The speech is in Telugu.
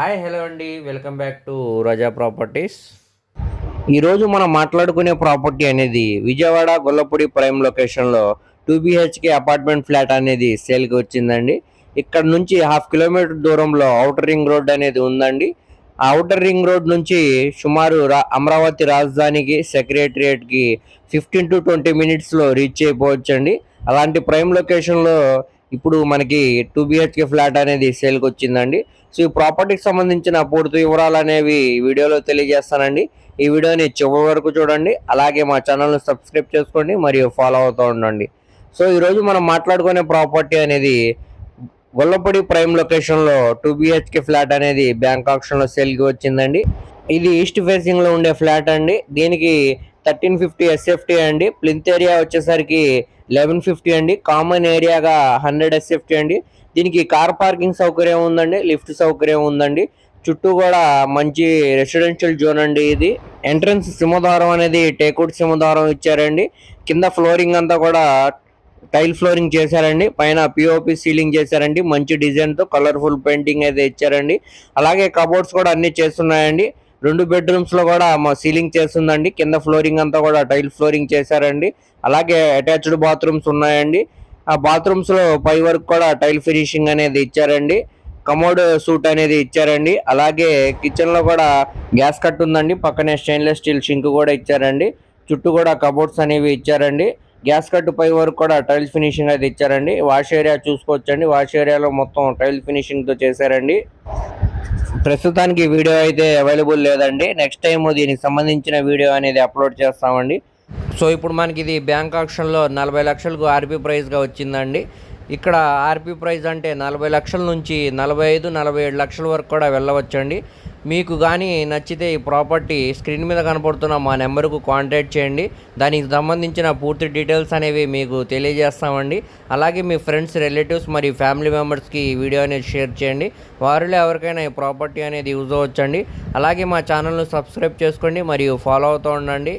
హాయ్ హలో అండి. Welcome back to Raza properties. ఈరోజు మనం మాట్లాడుకునే ప్రాపర్టీ అనేది విజయవాడ గొల్లపూడి ప్రైమ్ లొకేషన్లో టూ బిహెచ్కే అపార్ట్మెంట్ ఫ్లాట్ అనేది సేల్కి వచ్చిందండి. ఇక్కడ నుంచి హాఫ్ కిలోమీటర్ దూరంలో అవుటర్ రింగ్ రోడ్ అనేది ఉందండి. ఆ అవుటర్ రింగ్ రోడ్ నుంచి సుమారు రా అమరావతి రాజధానికి సెక్రటరియేట్కి ఫిఫ్టీన్ టు ట్వంటీ మినిట్స్లో రీచ్ అయిపోవచ్చండి. అలాంటి ప్రైమ్ లొకేషన్లో ఇప్పుడు మనకి టూ బిహెచ్కే ఫ్లాట్ అనేది సేల్కి వచ్చిందండి. సో ఈ ప్రాపర్టీకి సంబంధించిన పూర్తి వివరాలు అనేవి వీడియోలో తెలియజేస్తానండి. ఈ వీడియోని చివరి వరకు చూడండి. అలాగే మా ఛానల్ను సబ్స్క్రైబ్ చేసుకోండి మరియు ఫాలో అవుతూ ఉండండి. సో ఈరోజు మనం మాట్లాడుకునే ప్రాపర్టీ అనేది గొల్లపూడి ప్రైమ్ లొకేషన్లో టూ బిహెచ్కే ఫ్లాట్ అనేది బ్యాంక్ ఆప్షన్లో సేల్కి వచ్చిందండి. ఇది ఈస్ట్ ఫేసింగ్లో ఉండే ఫ్లాట్ అండి. దీనికి థర్టీన్ ఫిఫ్టీ ఎస్ఎఫ్టీ అండి. ప్లింత్ ఏరియా వచ్చేసరికి లెవెన్ ఫిఫ్టీ అండి. కామన్ ఏరియాగా హండ్రెడ్ ఎస్ఎఫ్టీ అండి. దీనికి కార్ పార్కింగ్ సౌకర్యం ఉందండి. లిఫ్ట్ సౌకర్యం ఉందండి. చుట్టూ కూడా మంచి రెసిడెన్షియల్ జోన్ అండి ఇది. ఎంట్రన్స్ సింహద్వారం అనేది టేకౌట్ సింహద్వారం ఇచ్చారండి. కింద ఫ్లోరింగ్ అంతా కూడా టైల్ ఫ్లోరింగ్ చేశారండి. పైన పిఓపి సీలింగ్ చేశారండి. మంచి డిజైన్తో కలర్ఫుల్ పెయింటింగ్ అయితే ఇచ్చారండి. అలాగే కబోర్డ్స్ కూడా అన్ని చేస్తున్నాయండి. రెండు బెడ్రూమ్స్లో కూడా మా సీలింగ్ చేస్తుందండి. కింద ఫ్లోరింగ్ అంతా కూడా టైల్ ఫ్లోరింగ్ చేశారండి. అలాగే అటాచ్డ్ బాత్రూమ్స్ ఉన్నాయండి. ఆ బాత్రూమ్స్లో పై వరకు కూడా టైల్ ఫినిషింగ్ అనేది ఇచ్చారండి. కమోడ్ సూట్ అనేది ఇచ్చారండి. అలాగే కిచెన్లో కూడా గ్యాస్ కట్ ఉందండి. పక్కనే స్టెయిన్లెస్ స్టీల్ షింక్ కూడా ఇచ్చారండి. చుట్టూ కూడా కబోర్డ్స్ అనేవి ఇచ్చారండి. గ్యాస్ కట్ పై వరకు కూడా టైల్ ఫినిషింగ్ అయితే ఇచ్చారండి. వాష్ ఏరియా చూసుకోవచ్చండి. వాష్ ఏరియాలో మొత్తం టైల్ ఫినిషింగ్తో చేశారండి. ప్రస్తుతానికి వీడియో అయితే అవైలబుల్ లేదండి. నెక్స్ట్ టైం దీనికి సంబంధించిన వీడియో అనేది అప్లోడ్ చేస్తామండి. సో ఇప్పుడు మనకి ఇది బ్యాంక్ ఆప్షన్లో నలభై లక్షలకు ఆర్పీ ప్రైస్గా వచ్చిందండి. ఇక్కడ ఆర్పీ ప్రైస్ అంటే నలభై లక్షల నుంచి నలభై ఐదు నలభై ఏడు లక్షల వరకు కూడా వెళ్ళవచ్చండి. మీకు కానీ నచ్చితే ఈ ప్రాపర్టీ స్క్రీన్ మీద కనపడుతున్న మా నెంబర్కు కాంటాక్ట్ చేయండి. దానికి సంబంధించిన పూర్తి డీటెయిల్స్ అనేవి మీకు తెలియజేస్తామండి. అలాగే మీ ఫ్రెండ్స్ రిలేటివ్స్ మరియు ఫ్యామిలీ మెంబర్స్కి ఈ వీడియో అనేది షేర్ చేయండి. వారిలో ఎవరికైనా ఈ ప్రాపర్టీ అనేది యూజ్ అవ్వచ్చండి. అలాగే మా ఛానల్ను సబ్స్క్రైబ్ చేసుకోండి మరియు ఫాలో అవుతూ ఉండండి.